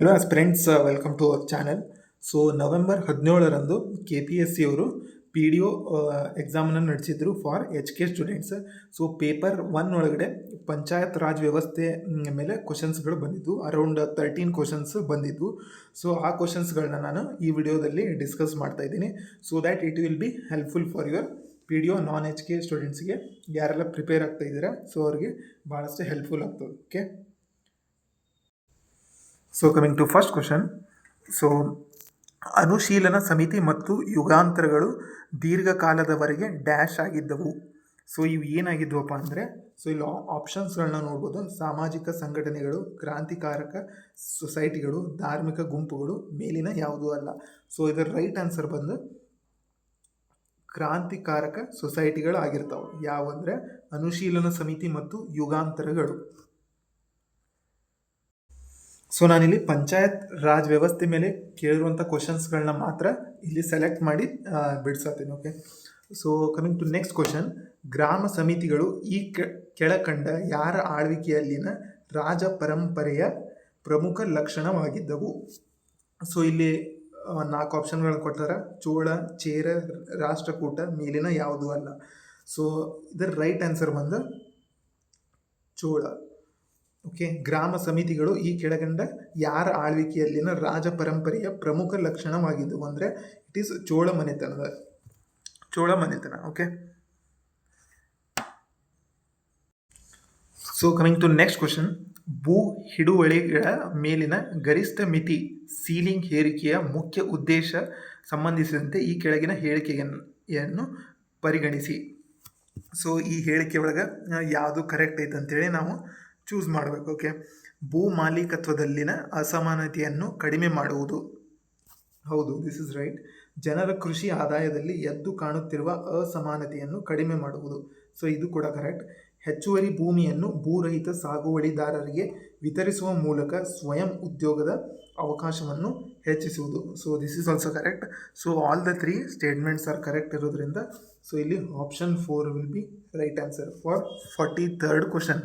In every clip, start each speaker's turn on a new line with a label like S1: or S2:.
S1: Hello friends welcome to our channel so November ಹದಿನೇಳರಂದು K P S C ಅವರು P D O ಎಕ್ಸಾಮನ್ನು ನಡೆಸಿದ್ರು for H K students so paper one ಒಳಗಡೆ ಪಂಚಾಯತ್ ರಾಜ್ ವ್ಯವಸ್ಥೆ ಮೇಲೆ ಕ್ವಶನ್ಸ್ಗಳು ಬಂದಿದ್ದು. ಅರೌಂಡ್ ತರ್ಟೀನ್ ಕ್ವಶನ್ಸ್ ಬಂದಿದ್ದು. ಸೊ ಆ ಕ್ವಶನ್ಸ್ಗಳನ್ನ ನಾನು ಈ ವಿಡಿಯೋದಲ್ಲಿ ಡಿಸ್ಕಸ್ ಮಾಡ್ತಾ ಇದ್ದೀನಿ. So that it will be helpful for your P D O non H K ಸ್ಟೂಡೆಂಟ್ಸ್ಗೆ ಯಾರೆಲ್ಲ ಪ್ರಿಪೇರ್ ಆಗ್ತಾ ಇದ್ದೀರಾ ಸೊ ಅವ್ರಿಗೆ ಭಾಳಷ್ಟು ಹೆಲ್ಪ್ಫುಲ್ ಆಗ್ತದೆ okay so coming to first question so ಅನುಶೀಲನ ಸಮಿತಿ ಮತ್ತು ಯುಗಾಂತರಗಳು ದೀರ್ಘಕಾಲದವರೆಗೆ ಡ್ಯಾಶ್ ಆಗಿದ್ದವು ಸೊ ಇವು ಏನಾಗಿದ್ವಪ್ಪ ಅಂದರೆ ಸೊ ಇಲ್ಲಿ ಆಪ್ಷನ್ಸ್ಗಳನ್ನ ನೋಡ್ಬೋದು ಸಾಮಾಜಿಕ ಸಂಘಟನೆಗಳು ಕ್ರಾಂತಿಕಾರಕ ಸೊಸೈಟಿಗಳು ಧಾರ್ಮಿಕ ಗುಂಪುಗಳು ಮೇಲಿನ ಯಾವುದೂ ಅಲ್ಲ ಸೊ ಇದರ ರೈಟ್ ಆನ್ಸರ್ ಬಂದು ಕ್ರಾಂತಿಕಾರಕ ಸೊಸೈಟಿಗಳು ಆಗಿರ್ತಾವೆ ಯಾವಂದರೆ ಅನುಶೀಲನ ಸಮಿತಿ ಮತ್ತು ಯುಗಾಂತರಗಳು ಸೊ ನಾನಿಲ್ಲಿ ಪಂಚಾಯತ್ ರಾಜ್ ವ್ಯವಸ್ಥೆ ಮೇಲೆ ಕೇಳಿರುವಂಥ ಕ್ವಶನ್ಸ್ಗಳನ್ನ ಮಾತ್ರ ಇಲ್ಲಿ ಸೆಲೆಕ್ಟ್ ಮಾಡಿ ಬಿಡ್ಸತ್ತೀನಿ okay so coming to next question ಗ್ರಾಮ ಸಮಿತಿಗಳು ಈ ಕೆಳಕಂಡ ಯಾರ ಆಳ್ವಿಕೆಯಲ್ಲಿನ ರಾಜ ಪರಂಪರೆಯ ಪ್ರಮುಖ ಲಕ್ಷಣವಾಗಿದ್ದವು? ಸೊ ಇಲ್ಲಿ ನಾಲ್ಕು ಆಪ್ಷನ್ಗಳನ್ನು ಕೊಟ್ಟಾರ. ಚೋಳ, ಚೇರ, ರಾಷ್ಟ್ರಕೂಟ ಮೇಲಿನ ಯಾವುದೂ ಅಲ್ಲ. ಸೊ ಇದರ ರೈಟ್ ಆನ್ಸರ್ ಬಂದು ಚೋಳ. ಓಕೆ? ಗ್ರಾಮ ಸಮಿತಿಗಳು ಈ ಕೆಳಗಂಡ ಯಾರ ಆಳ್ವಿಕೆಯಲ್ಲಿನ ರಾಜ ಪರಂಪರೆಯ ಪ್ರಮುಖ ಲಕ್ಷಣವಾಗಿದ್ದವು ಅಂದರೆ ಇಟ್ ಈಸ್ ಚೋಳ ಮನೆತನದ, ಚೋಳ ಮನೆತನ, okay? So coming to next question ಭೂ ಹಿಡುವಳಿಗಳ ಮೇಲಿನ ಗರಿಷ್ಠ ಮಿತಿ ಸೀಲಿಂಗ್ ಹೇರಿಕೆಯ ಮುಖ್ಯ ಉದ್ದೇಶ ಸಂಬಂಧಿಸಿದಂತೆ ಈ ಕೆಳಗಿನ ಹೇಳಿಕೆಯನ್ನು ಪರಿಗಣಿಸಿ. ಸೊ ಈ ಹೇಳಿಕೆ ಒಳಗೆ ಯಾವುದು ಕರೆಕ್ಟ್ ಐತೆ ಅಂತೇಳಿ ನಾವು ಚೂಸ್ ಮಾಡಬೇಕು ಓಕೆ ಭೂ ಮಾಲೀಕತ್ವದಲ್ಲಿನ ಅಸಮಾನತೆಯನ್ನು ಕಡಿಮೆ ಮಾಡುವುದು. ಹೌದು ದಿಸ್ ಇಸ್ ರೈಟ್ ಜನರ ಕೃಷಿ ಆದಾಯದಲ್ಲಿ ಎದ್ದು ಕಾಣುತ್ತಿರುವ ಅಸಮಾನತೆಯನ್ನು ಕಡಿಮೆ ಮಾಡುವುದು. ಸೊ ಇದು ಕೂಡ ಕರೆಕ್ಟ್ ಹೆಚ್ಚುವರಿ ಭೂಮಿಯನ್ನು ಭೂರಹಿತ ಸಾಗುವಳಿದಾರರಿಗೆ ವಿತರಿಸುವ ಮೂಲಕ ಸ್ವಯಂ ಉದ್ಯೋಗದ ಅವಕಾಶವನ್ನು ಹೆಚ್ಚಿಸುವುದು. So this is also correct so all the three statements are correct ಇರೋದ್ರಿಂದ ಸೊ ಇಲ್ಲಿ option four will be right answer for forty third question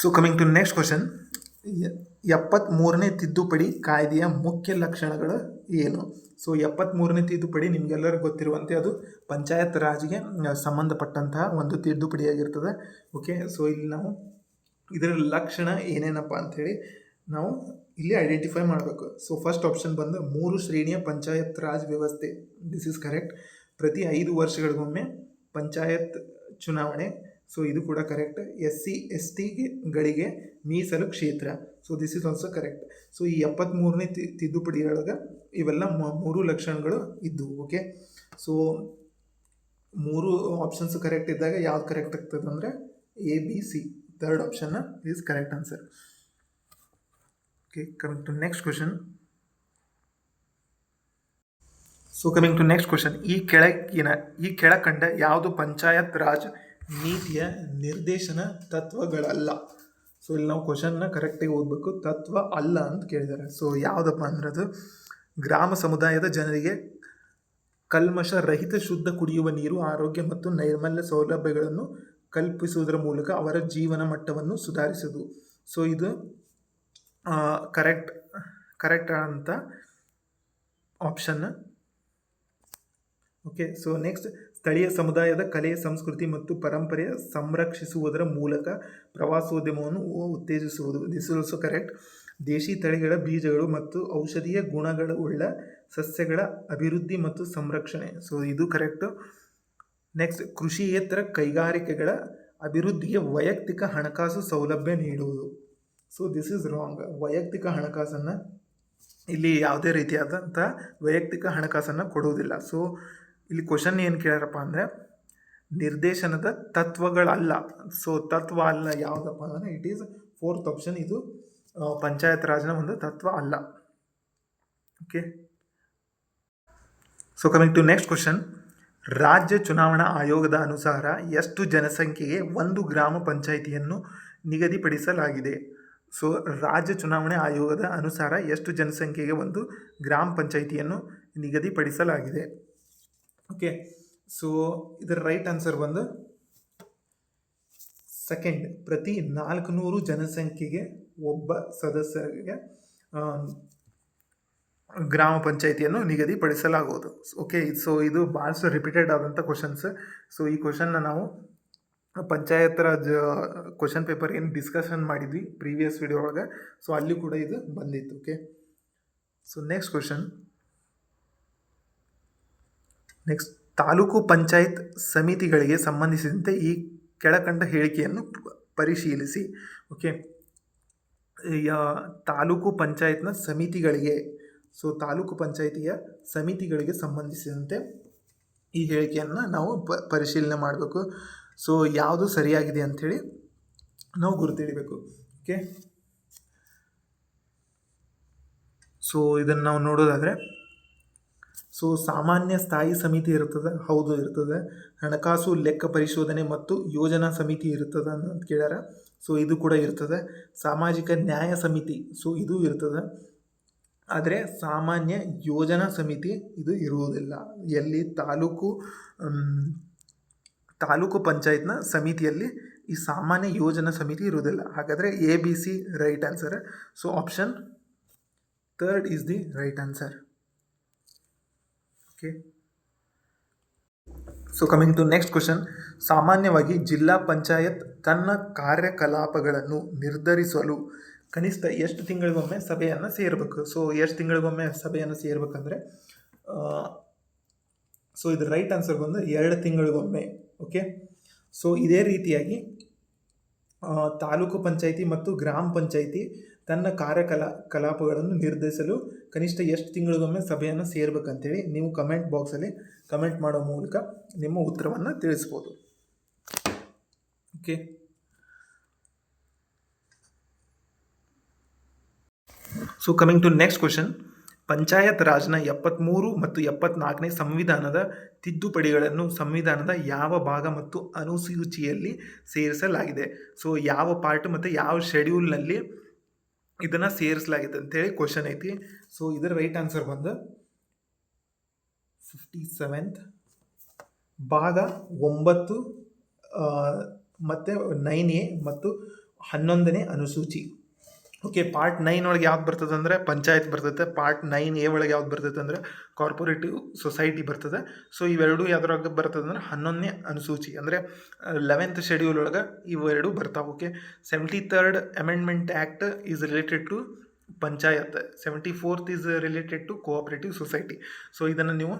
S1: so coming to next question ಎಪ್ಪತ್ತ್ಮೂರನೇ ತಿದ್ದುಪಡಿ ಕಾಯ್ದೆಯ ಮುಖ್ಯ ಲಕ್ಷಣಗಳು ಏನು? ಸೊ ಎಪ್ಪತ್ತ್ಮೂರನೇ ತಿದ್ದುಪಡಿ ನಿಮಗೆಲ್ಲರಿಗೂ ಗೊತ್ತಿರುವಂತೆ ಅದು ಪಂಚಾಯತ್ ರಾಜ್ಗೆ ಸಂಬಂಧಪಟ್ಟಂತಹ ಒಂದು ತಿದ್ದುಪಡಿಯಾಗಿರ್ತದೆ. ಓಕೆ ಸೊ ಇಲ್ಲಿ ನಾವು ಇದರ ಲಕ್ಷಣ ಏನೇನಪ್ಪ ಅಂಥೇಳಿ ನಾವು ಇಲ್ಲಿ ಐಡೆಂಟಿಫೈ ಮಾಡಬೇಕು. ಸೊ ಫಸ್ಟ್ ಆಪ್ಷನ್ ಬಂದು ಮೂರು ಶ್ರೇಣಿಯ ಪಂಚಾಯತ್ ರಾಜ್ ವ್ಯವಸ್ಥೆ. ದಿಸ್ ಇಸ್ ಕರೆಕ್ಟ್ ಪ್ರತಿ ಐದು ವರ್ಷಗಳಿಗೊಮ್ಮೆ ಪಂಚಾಯತ್ ಚುನಾವಣೆ ಸೊ ಇದು ಕೂಡ ಕರೆಕ್ಟ್ ಎಸ್ ಸಿ ಎಸ್ ಟಿಗಳಿಗೆ ಮೀಸಲು ಕ್ಷೇತ್ರ. So this is also correct so ಈ ಎಪ್ಪತ್ತ್ಮೂರನೇ ತಿ ತಿದ್ದುಪಡಿಯೊಳಗೆ ಇವೆಲ್ಲ ಮೂರು ಲಕ್ಷಣಗಳು ಇದ್ದವು ಓಕೆ ಸೊ ಮೂರು ಆಪ್ಷನ್ಸ್ ಕರೆಕ್ಟ್ ಇದ್ದಾಗ ಯಾವ್ದು ಕರೆಕ್ಟ್ ಆಗ್ತದೆ ಅಂದರೆ A B C third ಆಪ್ಷನ್ನ is correct answer okay coming to next question so coming to next question ಈ ಕೆಳಗಿನ, ಈ ಕೆಳಕಂಡ ಯಾವುದು ಪಂಚಾಯತ್ ರಾಜ್ ನೀತಿಯ ನಿರ್ದೇಶನ ತತ್ವಗಳಲ್ಲ. ಸೊ ಇಲ್ಲಿ ನಾವು ಕ್ವಶನ್ನ ಕರೆಕ್ಟಾಗಿ ಓದಬೇಕು. ತತ್ವ ಅಲ್ಲ ಅಂತ ಕೇಳಿದ್ದಾರೆ. ಸೊ ಯಾವುದಪ್ಪ ಅಂದ್ರೆ ಅದು ಗ್ರಾಮ ಸಮುದಾಯದ ಜನರಿಗೆ ಕಲ್ಮಶ ರಹಿತ ಶುದ್ಧ ಕುಡಿಯುವ ನೀರು, ಆರೋಗ್ಯ ಮತ್ತು ನೈರ್ಮಲ್ಯ ಸೌಲಭ್ಯಗಳನ್ನು ಕಲ್ಪಿಸುವುದರ ಮೂಲಕ ಅವರ ಜೀವನ ಮಟ್ಟವನ್ನು ಸುಧಾರಿಸುವುದು. ಸೊ ಇದು ಕರೆಕ್ಟ್ ಕರೆಕ್ಟ್ ಅಂತ ಆಪ್ಷನ್ ಓಕೆ ಸೊ ನೆಕ್ಸ್ಟ್ ಸ್ಥಳೀಯ ಸಮುದಾಯದ ಕಲೆ ಸಂಸ್ಕೃತಿ ಮತ್ತು ಪರಂಪರೆಯ ಸಂರಕ್ಷಿಸುವುದರ ಮೂಲಕ ಪ್ರವಾಸೋದ್ಯಮವನ್ನು ಉತ್ತೇಜಿಸುವುದು. ದಿಸ್ ಆಲ್ಸೋ ಕರೆಕ್ಟ್ ದೇಶಿ ತಳಿಗಳ ಬೀಜಗಳು ಮತ್ತು ಔಷಧೀಯ ಗುಣಗಳು ಉಳ್ಳ ಸಸ್ಯಗಳ ಅಭಿವೃದ್ಧಿ ಮತ್ತು ಸಂರಕ್ಷಣೆ. ಸೊ ಇದು ಕರೆಕ್ಟು ನೆಕ್ಸ್ಟ್ ಕೃಷಿಯೇತರ ಕೈಗಾರಿಕೆಗಳ ಅಭಿವೃದ್ಧಿಗೆ ವೈಯಕ್ತಿಕ ಹಣಕಾಸು ಸೌಲಭ್ಯ ನೀಡುವುದು. ಸೊ ದಿಸ್ ಇಸ್ ರಾಂಗ್ ವೈಯಕ್ತಿಕ ಹಣಕಾಸನ್ನು ಇಲ್ಲಿ ಯಾವುದೇ ರೀತಿಯಾದಂಥ ವೈಯಕ್ತಿಕ ಹಣಕಾಸನ್ನು ಕೊಡುವುದಿಲ್ಲ. ಸೊ ಇಲ್ಲಿ ಕ್ವಶನ್ ಏನು ಕೇಳ್ಯಾರಪ್ಪ ಅಂದರೆ, ನಿರ್ದೇಶನದ ತತ್ವಗಳಲ್ಲ. ಸೊ ತತ್ವ ಅಲ್ಲ ಯಾವುದಪ್ಪ ಅಂದರೆ ಇಟ್ ಈಸ್ ಫೋರ್ತ್ ಆಪ್ಷನ್ ಇದು ಪಂಚಾಯತ್ ರಾಜ್ನ ಒಂದು ತತ್ವ ಅಲ್ಲ. Okay so coming to next question ರಾಜ್ಯ ಚುನಾವಣಾ ಆಯೋಗದ ಅನುಸಾರ ಎಷ್ಟು ಜನಸಂಖ್ಯೆಗೆ ಒಂದು ಗ್ರಾಮ ಪಂಚಾಯಿತಿಯನ್ನು ನಿಗದಿಪಡಿಸಲಾಗಿದೆ? ಸೊ ರಾಜ್ಯ ಚುನಾವಣೆ ಆಯೋಗದ ಅನುಸಾರ ಎಷ್ಟು ಜನಸಂಖ್ಯೆಗೆ ಒಂದು ಗ್ರಾಮ ಪಂಚಾಯಿತಿಯನ್ನು ನಿಗದಿಪಡಿಸಲಾಗಿದೆ? ಓಕೆ ಸೊ ಇದರ ರೈಟ್ ಆನ್ಸರ್ ಬಂದು ಸೆಕೆಂಡ್ ಪ್ರತಿ ನಾಲ್ಕುನೂರು ಜನಸಂಖ್ಯೆಗೆ ಒಬ್ಬ ಸದಸ್ಯರಿಗೆ ಗ್ರಾಮ ಪಂಚಾಯಿತಿಯನ್ನು ನಿಗದಿಪಡಿಸಲಾಗುವುದು. ಓಕೆ ಸೊ ಇದು ಭಾಳಷ್ಟು ರಿಪೀಟೆಡ್ ಆದಂಥ ಕ್ವಶನ್ಸ್ ಸೊ ಈ ಕ್ವಶನ್ನ ನಾವು ಪಂಚಾಯತ್ ರಾಜ್ ಕ್ವಶನ್ ಪೇಪರ್ ಏನು ಡಿಸ್ಕಷನ್ ಮಾಡಿದ್ವಿ ಪ್ರೀವಿಯಸ್ ವಿಡಿಯೋ ಒಳಗೆ. ಸೊ ಅಲ್ಲಿ ಕೂಡ ಇದು ಬಂದಿತ್ತು. Okay so next question next taluk panchayat ಸಮಿತಿಗಳಿಗೆ ಸಂಬಂಧಿಸಿದಂತೆ ಈ ಕೆಳಕಂಡ ಹೇಳಿಕೆಯನ್ನು ಪರಿಶೀಲಿಸಿ ಓಕೆ ಯಾ- ತಾಲೂಕು ಪಂಚಾಯತ್ನ ಸಮಿತಿಗಳಿಗೆ ಸೊ ತಾಲೂಕು ಪಂಚಾಯತಿಯ ಸಮಿತಿಗಳಿಗೆ ಸಂಬಂಧಿಸಿದಂತೆ ಈ ಹೇಳಿಕೆಯನ್ನು ನಾವು ಪ, ಪರಿಶೀಲನೆ ಮಾಡಬೇಕು. ಸೊ ಯಾವುದು ಸರಿಯಾಗಿದೆ ಅಂಥೇಳಿ ನಾವು ಗುರುತಿಡಬೇಕು ಓಕೆ ಸೊ ಇದನ್ನು ನಾವು ನೋಡೋದಾದರೆ ಸೊ ಸಾಮಾನ್ಯ ಸ್ಥಾಯಿ ಸಮಿತಿ ಇರ್ತದೆ ಹೌದು ಇರ್ತದೆ. ಹಣಕಾಸು ಲೆಕ್ಕ ಪರಿಶೋಧನೆ ಮತ್ತು ಯೋಜನಾ ಸಮಿತಿ ಇರ್ತದೆ ಅಂತ ಕೇಳ್ಯಾರ. ಸೊ ಇದು ಕೂಡ ಇರ್ತದೆ. ಸಾಮಾಜಿಕ ನ್ಯಾಯ ಸಮಿತಿ, ಸೊ ಇದು ಇರ್ತದೆ. ಆದರೆ ಸಾಮಾನ್ಯ ಯೋಜನಾ ಸಮಿತಿ ಇದು ಇರುವುದಿಲ್ಲ. ಎಲ್ಲಿ ತಾಲೂಕು ತಾಲೂಕು ಪಂಚಾಯತ್ನ ಸಮಿತಿಯಲ್ಲಿ ಈ ಸಾಮಾನ್ಯ ಯೋಜನಾ ಸಮಿತಿ ಇರುವುದಿಲ್ಲ. ಹಾಗಾದರೆ A B C right answer so option third is the right answer okay so coming to next question ಸಾಮಾನ್ಯವಾಗಿ ಜಿಲ್ಲಾ ಪಂಚಾಯತ್ ತನ್ನ ಕಾರ್ಯಕಲಾಪಗಳನ್ನು ನಿರ್ಧರಿಸಲು ಕನಿಷ್ಠ ಎಷ್ಟು ತಿಂಗಳಿಗೊಮ್ಮೆ ಸಭೆಯನ್ನು ಸೇರಬೇಕು? ಸೊ ಎಷ್ಟು ತಿಂಗಳಿಗೊಮ್ಮೆ ಸಭೆಯನ್ನು ಸೇರಬೇಕಂದ್ರೆ ಸೊ ಇದು ರೈಟ್ ಆನ್ಸರ್ ಬಂದು ಎರಡು ತಿಂಗಳಿಗೊಮ್ಮೆ. ಓಕೆ ಸೊ ಇದೇ ರೀತಿಯಾಗಿ ತಾಲೂಕು ಪಂಚಾಯಿತಿ ಮತ್ತು ಗ್ರಾಮ ಪಂಚಾಯಿತಿ ತನ್ನ ಕಾರ್ಯಕಲಾ, ಕಲಾಪಗಳನ್ನು ನಿರ್ಧರಿಸಲು ಕನಿಷ್ಠ ಎಷ್ಟು ತಿಂಗಳಿಗೊಮ್ಮೆ ಸಭೆಯನ್ನು ಸೇರ್ಬೇಕಂತೇಳಿ ನೀವು ಕಮೆಂಟ್ ಬಾಕ್ಸಲ್ಲಿ ಕಮೆಂಟ್ ಮಾಡೋ ಮೂಲಕ ನಿಮ್ಮ ಉತ್ತರವನ್ನು ತಿಳಿಸ್ಬೋದು. Okay so coming to next question panchayat ರಾಜ್ನ ಎಪ್ಪತ್ತ್ಮೂರು ಮತ್ತು ಎಪ್ಪತ್ನಾಲ್ಕನೇ ಸಂವಿಧಾನದ ತಿದ್ದುಪಡಿಗಳನ್ನು ಸಂವಿಧಾನದ ಯಾವ ಭಾಗ ಮತ್ತು ಅನುಸೂಚಿಯಲ್ಲಿ ಸೇರಿಸಲಾಗಿದೆ? ಸೊ ಯಾವ ಪಾರ್ಟ್ ಮತ್ತು ಯಾವ ಶೆಡ್ಯೂಲ್ನಲ್ಲಿ ಇದನ್ನು ಸೇರಿಸಲಾಗಿದೆ ಅಂತೇಳಿ ಕ್ವಶನ್ ಐತಿ. ಸೊ ಇದರ ರೈಟ್ ಆನ್ಸರ್ ಬಂದು ಫಿಫ್ಟಿ ಸೆವೆಂತ್ ಭಾಗ ಒಂಬತ್ತು ಮತ್ತು ನೈನ್ ಎ ಮತ್ತು ಹನ್ನೊಂದನೇ ಅನುಸೂಚಿ. ಓಕೆ ಪಾರ್ಟ್ ನೈನ್ ಒಳಗೆ ಯಾವ್ದು ಬರ್ತದೆ ಅಂದರೆ ಪಂಚಾಯತ್ ಬರ್ತದೆ ಪಾರ್ಟ್ ನೈನ್ ಎ ಒಳಗೆ ಯಾವ್ದು ಬರ್ತದೆ ಅಂದರೆ ಕಾರ್ಪೊರೇಟಿವ್ ಸೊಸೈಟಿ ಬರ್ತದೆ. ಸೊ ಇವೆರಡು ಯಾವ್ದ್ರೊಳಗೆ ಬರ್ತದೆ ಅಂದರೆ ಹನ್ನೊಂದನೇ ಅನುಸೂಚಿ, ಅಂದರೆ ಲೆವೆಂತ್ ಶೆಡ್ಯೂಲ್ ಒಳಗೆ ಇವೆರಡು ಬರ್ತಾವೆ okay seventy third amendment act is related to panchayat seventy fourth is related to cooperative society so ಇದನ್ನು ನೀವು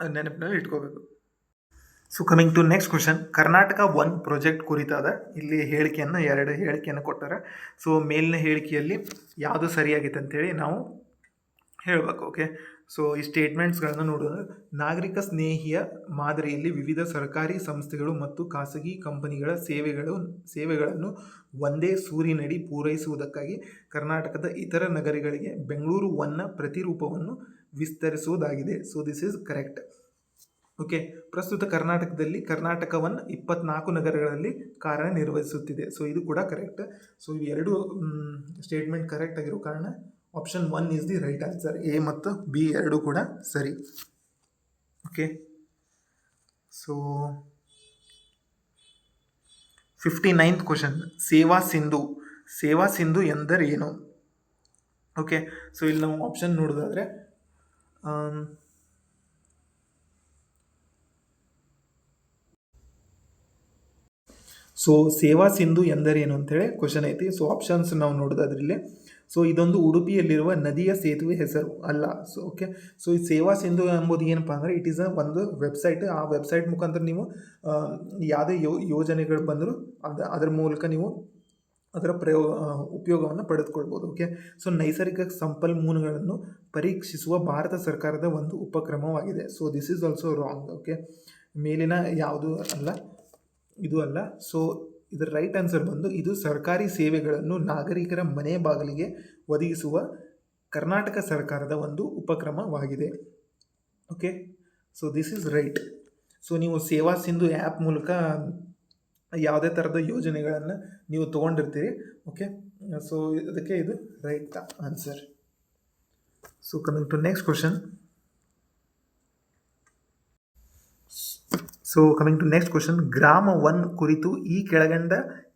S1: ನೆನಪಿನಲ್ಲಿ ಇಟ್ಕೋಬೇಕು. So coming to next question Karnataka one project ಕುರಿತಾದ ಇಲ್ಲಿ ಹೇಳಿಕೆಯನ್ನು, ಎರಡು ಹೇಳಿಕೆಯನ್ನು ಕೊಟ್ಟಾರೆ. ಸೊ ಮೇಲಿನ ಹೇಳಿಕೆಯಲ್ಲಿ ಯಾವುದು ಸರಿಯಾಗಿತ್ತು ಅಂತೇಳಿ ನಾವು ಹೇಳಬೇಕು ಓಕೆ ಸೊ ಈ ಸ್ಟೇಟ್ಮೆಂಟ್ಸ್ಗಳನ್ನು ನೋಡೋದು ನಾಗರಿಕ ಸ್ನೇಹಿಯ ಮಾದರಿಯಲ್ಲಿ ವಿವಿಧ ಸರ್ಕಾರಿ ಸಂಸ್ಥೆಗಳು ಮತ್ತು ಖಾಸಗಿ ಕಂಪನಿಗಳ ಸೇವೆಗಳು, ಸೇವೆಗಳನ್ನು ಒಂದೇ ಸೂರಿನಡಿ ಪೂರೈಸುವುದಕ್ಕಾಗಿ ಕರ್ನಾಟಕದ ಇತರ ನಗರಗಳಿಗೆ ಬೆಂಗಳೂರು ಒನ್ನ ಪ್ರತಿರೂಪವನ್ನು ವಿಸ್ತರಿಸುವುದಾಗಿದೆ. So this is correct okay, ಪ್ರಸ್ತುತ ಕರ್ನಾಟಕದಲ್ಲಿ ಕರ್ನಾಟಕವನ್ನು ಇಪ್ಪತ್ನಾಲ್ಕು ನಗರಗಳಲ್ಲಿ ಕಾರ್ಯನಿರ್ವಹಿಸುತ್ತಿದೆ. ಸೊ ಇದು ಕೂಡ ಕರೆಕ್ಟ್ ಸೊ ಇವು ಎರಡು ಸ್ಟೇಟ್ಮೆಂಟ್ ಕರೆಕ್ಟ್ ಆಗಿರೋ ಕಾರಣ option one is the right answer A ಮತ್ತು ಬಿ ಎರಡು ಕೂಡ ಸರಿ. Okay so fifty ninth question Seva Sindhu. Seva Sindhu ಎಂದರೇನು ಓಕೆ ಸೊ ಇಲ್ಲಿ ನಾವು ಆಪ್ಷನ್ ನೋಡೋದಾದರೆ ಸೊ ಸೇವಾ ಸಿಂಧು ಎಂದರೇನು ಅಂತೇಳಿ ಕ್ವಶನ್ ಐತಿ. ಸೊ ಆಪ್ಷನ್ಸ್ ನಾವು ನೋಡೋದಾದ್ರಲ್ಲಿ ಸೊ ಇದೊಂದು ಉಡುಪಿಯಲ್ಲಿರುವ ನದಿಯ ಸೇತುವೆ ಹೆಸರು ಅಲ್ಲ. ಸೊ ಓಕೆ ಸೊ ಈ ಸೇವಾ ಸಿಂಧು ಎಂಬುದು ಏನಪ್ಪ ಅಂದರೆ ಇಟ್ ಈಸ್ ಅ ಒಂದು ವೆಬ್ಸೈಟ್ ಆ ವೆಬ್ಸೈಟ್ ಮುಖಾಂತರ ನೀವು ಯಾವುದೇ ಯೋ, ಯೋಜನೆಗಳು ಬಂದರೂ ಅದ, ಅದರ ಮೂಲಕ ನೀವು ಅದರ ಪ್ರಯೋಗ ಉಪಯೋಗವನ್ನು ಪಡೆದುಕೊಳ್ಬೋದು. ಓಕೆ ಸೊ ನೈಸರ್ಗಿಕ ಸಂಪನ್ಮೂಲಗಳನ್ನು ಪರೀಕ್ಷಿಸುವ ಭಾರತ ಸರ್ಕಾರದ ಒಂದು ಉಪಕ್ರಮವಾಗಿದೆ. So this is also wrong okay ಮೇಲಿನ ಯಾವುದು ಅಲ್ಲ. ಇದು ಅಲ್ಲ. ಸೊ ಇದರ ರೈಟ್ ಆನ್ಸರ್ ಬಂದು ಇದು ಸರ್ಕಾರಿ ಸೇವೆಗಳನ್ನು ನಾಗರಿಕರ ಮನೆ ಬಾಗಿಲಿಗೆ ಒದಗಿಸುವ ಕರ್ನಾಟಕ ಸರ್ಕಾರದ ಒಂದು ಉಪಕ್ರಮವಾಗಿದೆ. Okay so this is right so ನೀವು ಸೇವಾ ಸಿಂಧು ಆ್ಯಪ್ ಮೂಲಕ ಯಾವುದೇ ಥರದ ಯೋಜನೆಗಳನ್ನು ನೀವು ತೊಗೊಂಡಿರ್ತೀರಿ. ಓಕೆ ಸೊ ಅದಕ್ಕೆ ಇದು right answer so coming to next question so coming to next question ಗ್ರಾಮ ಒನ್ ಕುರಿತು ಈ ಕೆಳಗಂಡ,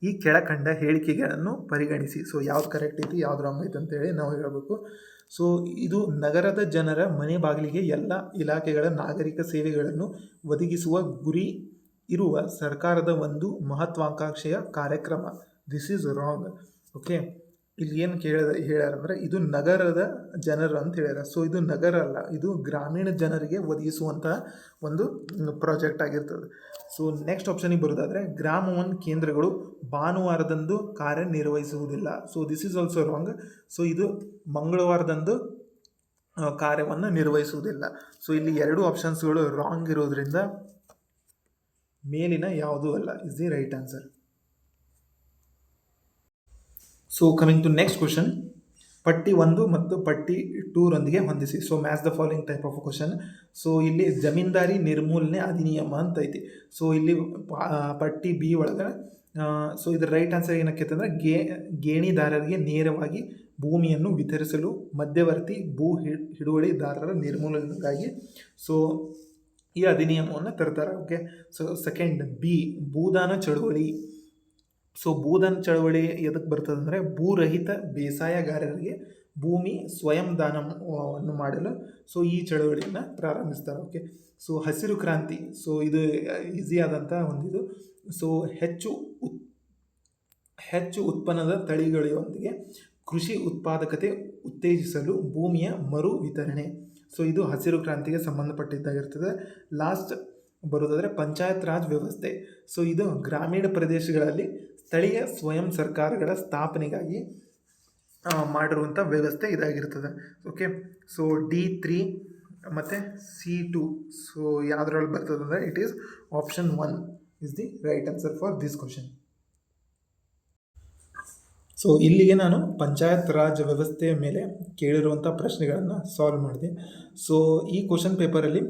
S1: ಈ ಕೆಳಕಂಡ ಹೇಳಿಕೆಗಳನ್ನು ಪರಿಗಣಿಸಿ. ಸೊ ಯಾವ್ದು ಕರೆಕ್ಟ್ ಐತಿ, ಯಾವ್ದು ರಾಂಗ್ ಐತಿ ಅಂತೇಳಿ ನಾವು ಹೇಳಬೇಕು. ಸೊ ಇದು ನಗರದ ಜನರ ಮನೆ ಬಾಗಿಲಿಗೆ ಎಲ್ಲ ಇಲಾಖೆಗಳ ನಾಗರಿಕ ಸೇವೆಗಳನ್ನು ಒದಗಿಸುವ ಗುರಿ ಇರುವ ಸರ್ಕಾರದ ಒಂದು ಮಹತ್ವಾಕಾಂಕ್ಷೆಯ ಕಾರ್ಯಕ್ರಮ. ದಿಸ್ ಈಸ್ ರಾಂಗ್ ಓಕೆ ಇಲ್ಲಿ ಏನು ಕೇಳ ಹೇಳ್ಯಾರಂದ್ರೆ ಇದು ನಗರದ ಜನರು ಅಂತ ಹೇಳ್ಯಾರ. ಸೊ ಇದು ನಗರ ಅಲ್ಲ, ಇದು ಗ್ರಾಮೀಣ ಜನರಿಗೆ ಒದಗಿಸುವಂತಹ ಒಂದು ಪ್ರಾಜೆಕ್ಟ್ ಆಗಿರ್ತದೆ. ಸೊ ನೆಕ್ಸ್ಟ್ ಆಪ್ಷನಿಗೆ ಬರೋದಾದರೆ ಗ್ರಾಮವನ್ ಕೇಂದ್ರಗಳು ಭಾನುವಾರದಂದು ಕಾರ್ಯನಿರ್ವಹಿಸುವುದಿಲ್ಲ. So this is also wrong so ಇದು ಮಂಗಳವಾರದಂದು ಕಾರ್ಯವನ್ನು ನಿರ್ವಹಿಸುವುದಿಲ್ಲ. ಸೊ ಇಲ್ಲಿ ಎರಡು ಆಪ್ಷನ್ಸ್ಗಳು ರಾಂಗ್ ಇರೋದ್ರಿಂದ ಮೇಲಿನ ಯಾವುದೂ ಅಲ್ಲ. Is the right answer so coming to next question ಪಟ್ಟಿ ಒಂದು ಮತ್ತು ಪಟ್ಟಿ ಟೂರೊಂದಿಗೆ ಹೊಂದಿಸಿ. So match the following type of question so ಇಲ್ಲಿ ಜಮೀನ್ದಾರಿ ನಿರ್ಮೂಲನೆ ಅಧಿನಿಯಮ ಅಂತ ಐತಿ. ಸೊ ಇಲ್ಲಿ ಪಟ್ಟಿ ಬಿ ಒಳಗೆ ಸೊ ಇದರ ರೈಟ್ ಆನ್ಸರ್ ಏನಕ್ಕೆ ಗೇ, ಗೇಣಿದಾರರಿಗೆ ನೇರವಾಗಿ ಭೂಮಿಯನ್ನು ವಿತರಿಸಲು ಮಧ್ಯವರ್ತಿ ಭೂ ಹಿಡುವಳಿದಾರರ ನಿರ್ಮೂಲನೆಗಾಗಿ ಸೊ ಈ ಅಧಿನಿಯಮವನ್ನು ತರ್ತಾರೆ. Okay so second B Bhoodan ಚಳುವಳಿ. ಸೊ ಭೂದಾನ ಚಳವಳಿ ಎದಕ್ಕೆ ಅಂದರೆ ಭೂರಹಿತ ಬೇಸಾಯಗಾರರಿಗೆ ಭೂಮಿ ಸ್ವಯಂ ದಾನವನ್ನು ಮಾಡಲು ಸೊ ಈ ಚಳವಳಿಯನ್ನು ಪ್ರಾರಂಭಿಸ್ತಾರೆ. ಓಕೆ ಸೊ ಹಸಿರು ಕ್ರಾಂತಿ. ಸೊ ಇದು ಈಸಿ ಒಂದು ಒಂದಿದು. ಸೊ ಹೆಚ್ಚು ಉತ್, ಹೆಚ್ಚು ಉತ್ಪನ್ನದ ತಳಿಗಳೊಂದಿಗೆ ಕೃಷಿ ಉತ್ಪಾದಕತೆ ಉತ್ತೇಜಿಸಲು ಭೂಮಿಯ ಮರು ವಿತರಣೆ. ಸೊ ಇದು ಹಸಿರು ಕ್ರಾಂತಿಗೆ ಸಂಬಂಧಪಟ್ಟಿದ್ದಾಗಿರ್ತದೆ. ಲಾಸ್ಟ್ ಬರೋದಾದರೆ ಪಂಚಾಯತ್ ರಾಜ್ ವ್ಯವಸ್ಥೆ. ಸೊ ಇದು ಗ್ರಾಮೀಣ ಪ್ರದೇಶಗಳಲ್ಲಿ ಸ್ಥಳೀಯ ಸ್ವಯಂ ಸರ್ಕಾರಗಳ ಸ್ಥಾಪನೆಗಾಗಿ ಮಾಡಿರುವಂಥ ವ್ಯವಸ್ಥೆ ಇದಾಗಿರ್ತದೆ. ಓಕೆ ಸೊ ಡಿ ತ್ರೀ ಮತ್ತು ಸಿ ಟು ಸೊ ಯಾವುದ್ರೊಳಗೆ ಬರ್ತದೆ ಅಂದರೆ it is option one is the right answer for this question so ಇಲ್ಲಿಗೆ ನಾನು ಪಂಚಾಯತ್ ರಾಜ್ ವ್ಯವಸ್ಥೆಯ ಮೇಲೆ ಕೇಳಿರುವಂಥ ಪ್ರಶ್ನೆಗಳನ್ನು ಸಾಲ್ವ್ ಮಾಡಿದೆ ಸೊ ಈ ಕ್ವಶನ್ ಪೇಪರಲ್ಲಿ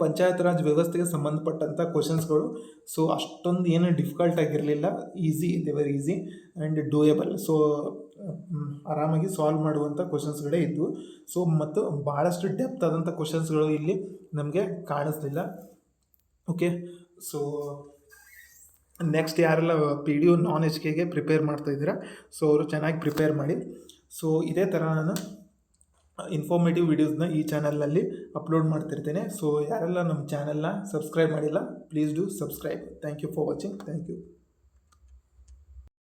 S1: ಪಂಚಾಯತ್ ರಾಜ್ ವ್ಯವಸ್ಥೆಗೆ ಸಂಬಂಧಪಟ್ಟಂಥ ಕ್ವಶನ್ಸ್ಗಳು ಸೊ ಅಷ್ಟೊಂದು ಏನು ಡಿಫಿಕಲ್ಟ್ ಆಗಿರಲಿಲ್ಲ. Easy very easy and doable so ಆರಾಮಾಗಿ ಸಾಲ್ವ್ ಮಾಡುವಂಥ ಕ್ವಶನ್ಸ್ಗಳೇ ಇದ್ದವು ಸೊ ಮತ್ತು ಭಾಳಷ್ಟು ಡೆಪ್ತ್ ಆದಂಥ ಕ್ವಶನ್ಸ್ಗಳು ಇಲ್ಲಿ ನಮಗೆ ಕಾಣಿಸ್ಲಿಲ್ಲ. ಓಕೆ ಸೊ ನೆಕ್ಸ್ಟ್ ಯಾರೆಲ್ಲ P D U non H ಕೆಗೆ prepare ಮಾಡ್ತಾ ಇದ್ದೀರಾ? ಸೊ ಅವರು ಚೆನ್ನಾಗಿ ಪ್ರಿಪೇರ್ ಮಾಡಿ. ಸೊ ಇದೇ ಥರ ನಾನು ಇನ್ಫಾರ್ಮೇಟಿವ್ ವೀಡಿಯೋಸ್ನ ಈ ಚಾನಲ್ನಲ್ಲಿ ಅಪ್ಲೋಡ್ ಮಾಡ್ತಿರ್ತೇನೆ. ಸೊ ಯಾರೆಲ್ಲ ನಮ್ಮ ಚಾನಲ್ನ ಸಬ್ಸ್ಕ್ರೈಬ್ ಮಾಡಿಲ್ಲ please do subscribe thank you for watching thank you